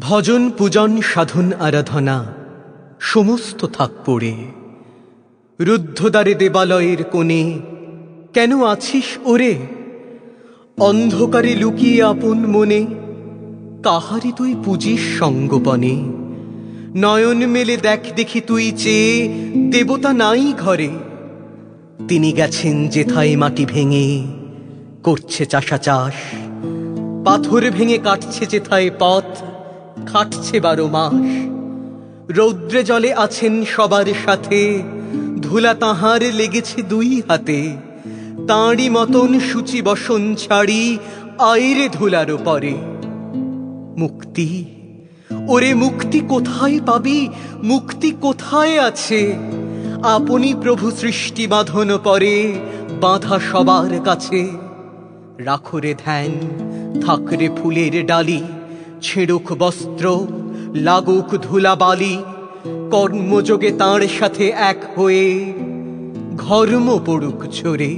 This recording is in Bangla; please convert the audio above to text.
ভজন পূজন সাধন আরাধনা, সমস্ত থাক পড়ে। রুদ্ধদ্বারে দেবালয়ের কোণে, কেন আছিস ওরে? অন্ধকারে লুকিয়ে আপন মনে কাহারি তুই পুজিস সঙ্গপনে? নয়ন মেলে দেখ দেখি তুই চেয়ে দেবতা নাই ঘরে। তিনি গেছেন যেথায় মাটি ভেঙে, করছে চাষা চাষ পাথর ভেঙে কাটছে যেথায় পথ। খাটছে বারো মাস। রৌদ্রে জলে আছেন সবার সাথে, ধুলা তাহার লেগেছে দুই হাতে। তাঁরই মতন সূচি বসন ছাড়ি আইরে ধুলার পরে মুক্তি? ওরে মুক্তি কোথায় পাবি? মুক্তি কোথায় আছে? আপনি প্রভু সৃষ্টি বাঁধন পরে, বাঁধা সবার কাছে। রাখরে ধ্যান থাকরে ফুলের ডালি। ছেড়ুক বস্ত্র লাগুক ধুলাবালি কর্মযোগে তাঁর সাথে এক হয়ে ঘর্ম পড়ুক ঝরে